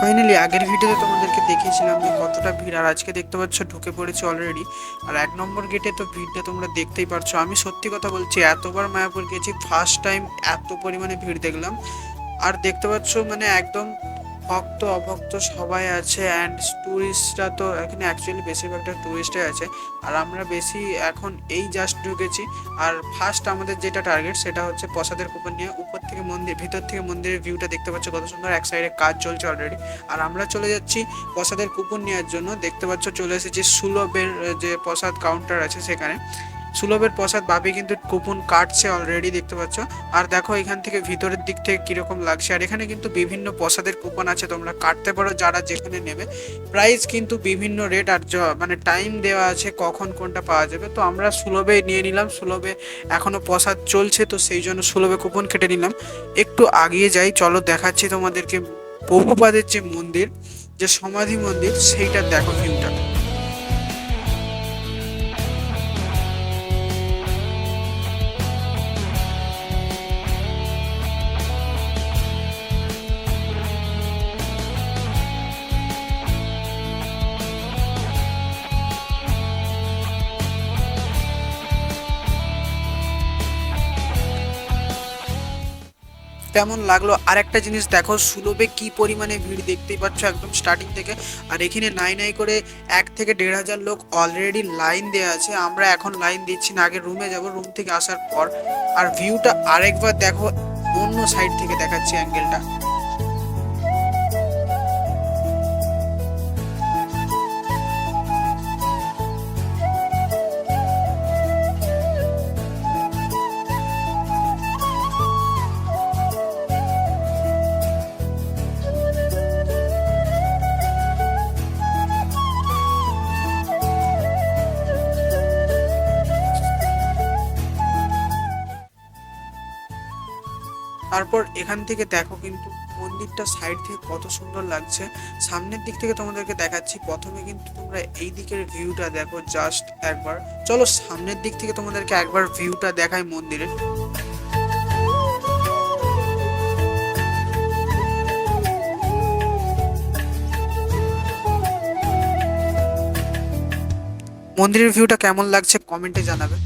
Finally আগের ভিডিওতে তোমাদেরকে দেখিয়েছিলাম যে কতটা ভিড়, আর আজকে দেখতে পাচ্ছ ঢুকে পড়েছে অলরেডি আর এক নম্বর গেটে তো ভিড়টা তোমরা দেখতেই পারছ। আমি সত্যি কথা বলছি, এতবার মায়াপুর গেছি ফার্স্ট টাইম এত পরিমাণে ভিড় দেখলাম। আর দেখতে পাচ্ছ মানে একদম ভক্ত, অভক্ত সবাই আছে অ্যান্ড টুরিস্টরা তো এখানে অ্যাকচুয়ালি বেশিরভাগটা টুরিস্টে আছে। আর আমরা বেশি এখন এই জাস্ট ঢুকেছি। আর ফার্স্ট আমাদের যেটা টার্গেট সেটা হচ্ছে প্রসাদের কুপন নিয়ে উপর থেকে মন্দির, ভিতর থেকে মন্দিরের ভিউটা দেখতে পাচ্ছ কত সুন্দর, এক সাইডে কাজ চলছে অলরেডি আর আমরা চলে যাচ্ছি প্রসাদের কুপন নেওয়ার জন্য। দেখতে পাচ্ছ চলে এসেছি সুলভের যে প্রসাদ কাউন্টার আছে সেখানে। সুলভের প্রসাদ ভাবি কিন্তু কুপন কাটছে অলরেডি দেখতে পাচ্ছ। আর দেখো এখান থেকে ভিতরের দিক থেকে কীরকম লাগছে। আর এখানে কিন্তু বিভিন্ন প্রসাদের কুপন আছে, তোমরা কাটতে পারো যারা যেখানে নেবে। প্রাইস কিন্তু বিভিন্ন রেট আর মানে টাইম দেওয়া আছে কখন কোনটা পাওয়া যাবে। তো আমরা সুলভে নিয়ে নিলাম, সুলভে এখনও প্রসাদ চলছে, তো সেই জন্য সুলভে কুপন কেটে নিলাম। একটু আগিয়ে যাই, চলো দেখাচ্ছি তোমাদেরকে বহুপাদের যে মন্দির, যে সমাধি মন্দির, সেইটা দেখো ভিউটা কেমন লাগল। আর একটা জিনিস দেখো, সুলভে কি পরিমাণে ভিড় দেখতেই পাচ্ছ একদম স্টার্টিং থেকে। আর এখানে নাই নাই করে এক থেকে দেড় হাজার লোক অলরেডি লাইন দেওয়া আছে। আমরা এখন লাইন দিচ্ছি না, আগে রুমে যাব রুম থেকে আসার পর। আর ভিউটা আরেকবার দেখো, অন্য সাইড থেকে দেখাচ্ছি অ্যাঙ্গেলটা তারপর এখান থেকে দেখো কিন্তু মন্দিরটা সাইড থেকে কত সুন্দর লাগছে। সামনের দিক থেকে তোমাদেরকে দেখাচ্ছি, প্রথমে কিন্তু তোমরা এই দিকের ভিউটা দেখো জাস্ট একবার। চলো সামনের দিক থেকে তোমাদেরকে একবার ভিউটা দেখাই মন্দিরের। মন্দিরের ভিউটা কেমন লাগছে? কমেন্টে জানাবে।